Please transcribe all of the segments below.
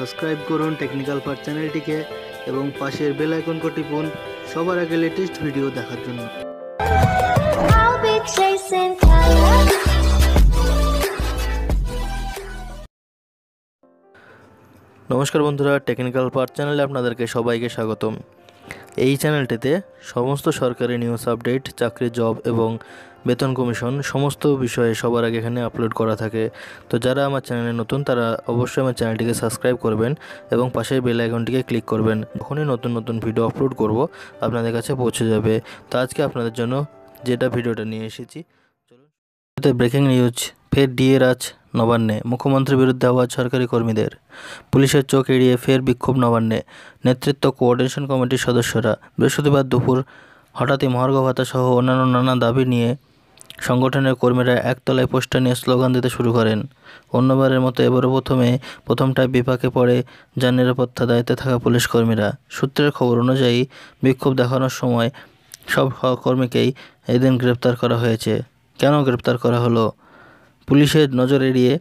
Subscribe করুন technical part চ্যানেলটিকে এবং পাশের বেল আইকনটি টিপুন সবার আগে লেটেস্ট ভিডিও দেখার জন্য. নমস্কার বন্ধুরা টেকনিক্যাল পার্ট চ্যানেলে আপনাদেরকে সবাইকে স্বাগতম এই চ্যানেলটিতে সমস্ত সরকারি নিউজ আপডেট চাকরি জব এবং বেতন কমিশন, সমস্ত বিষয়ে সবার আগে এখানে আপলোড করা থাকে। তো যারা আমার চ্যানেলে নতুন, তারা অবশ্যই আমার চ্যানেলটিকে সাবস্ক্রাইব করবেন এবং পাশের বেল আইকনটিকে ক্লিক করবেন। যখনই নতুন নতুন ভিডিও আপলোড করব, আপনাদের কাছে পৌঁছে যাবে। তো আজকে আপনাদের জন্য যেটা ভিডিওটা নিয়ে এসেছি, চলুন। ব্রেকিং নিউজ ফের ডিএ রাজ নবান্নে, মুখ্যমন্ত্রীর বিরুদ্ধে আওয়াজ সরকারি কর্মীদের। পুলিশের চোখ এড়িয়ে ফের বিক্ষোভ নবান্নে, নেতৃত্ব কোঅর্ডিনেশন কমিটির সদস্যরা। বৃহস্পতিবার দুপুর হঠাৎই মহার্ঘ ভাতা সহ অন্যান্য নানা দাবি নিয়ে সংগঠনের কর্মীরা একতলায় পোস্টার নিয়ে স্লোগান দিতে শুরু করেন। অন্যবারের মতো এবারও প্রথমে প্রথমটায় বিপাকে পড়ে যান নিরাপত্তা দায়িত্বে থাকা পুলিশ কর্মীরা। সূত্রের খবর অনুযায়ী বিক্ষোভ দেখানোর সময় সব সহকর্মীকেই এদিন গ্রেপ্তার করা হয়েছে। কেন গ্রেপ্তার করা হলো? পুলিশের নজর এড়িয়ে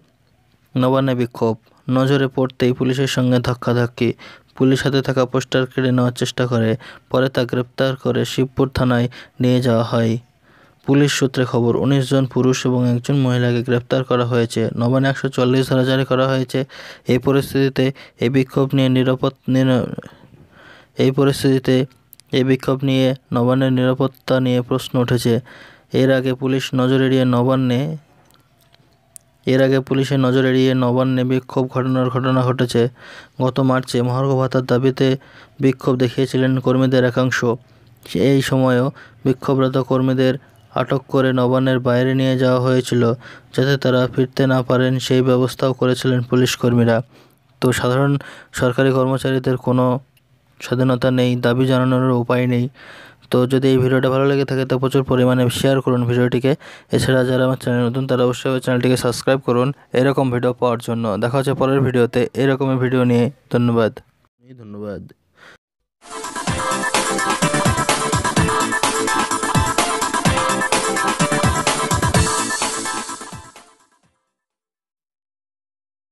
নবান্নে বিক্ষোভ। নজরে পড়তেই পুলিশের সঙ্গে ধাক্কাধাক্কি। পুলিশ হাতে থাকা পোস্টার কেড়ে নেওয়ার চেষ্টা করে, পরে তা গ্রেপ্তার করে শিবপুর থানায় নিয়ে যাওয়া হয়। পুলিশ সূত্রে খবর, উনিশ জন পুরুষ এবং একজন মহিলাকে গ্রেপ্তার করা হয়েছে। নবান্নে একশো চল্লিশ ধারা জারি করা হয়েছে। এই পরিস্থিতিতে এই বিক্ষোভ নিয়ে নিরাপদ এই পরিস্থিতিতে এই বিক্ষোভ নিয়ে নবান্নের নিরাপত্তা নিয়ে প্রশ্ন উঠেছে। এর আগে পুলিশ নজর এড়িয়ে নবান্নে, এর আগে পুলিশের নজর এড়িয়ে নবান্নে বিক্ষোভ ঘটনার ঘটনা ঘটেছে। গত মার্চে মহার্ঘ ভাতার দাবিতে বিক্ষোভ দেখিয়েছিলেন কর্মীদের একাংশ। এই সময়ও বিক্ষোভরত কর্মীদের আটক করে নবান্নের বাইরে নিয়ে যাওয়া হয়েছিল যাতে তারা ফিরতে না পারেন সেই ব্যবস্থাও করেছিলেন পুলিশ কর্মীরা। তো সাধারণ সরকারি কর্মচারীদের কোনো স্বাধীনতা নেই, দাবি জানানোর উপায় নেই। তো যদি এই ভিডিওটা ভালো লেগে থাকে তো প্রচুর পরিমাণে শেয়ার করুন ভিডিওটিকে। এছাড়া যারা আমার চ্যানেল নতুন তারা অবশ্যই চ্যানেলটিকে সাবস্ক্রাইব করুন। এরকম ভিডিও পাওয়ার জন্য। দেখা হচ্ছে পরের ভিডিওতে। এরকমই ভিডিও নিয়ে। ধন্যবাদ। ধন্যবাদ।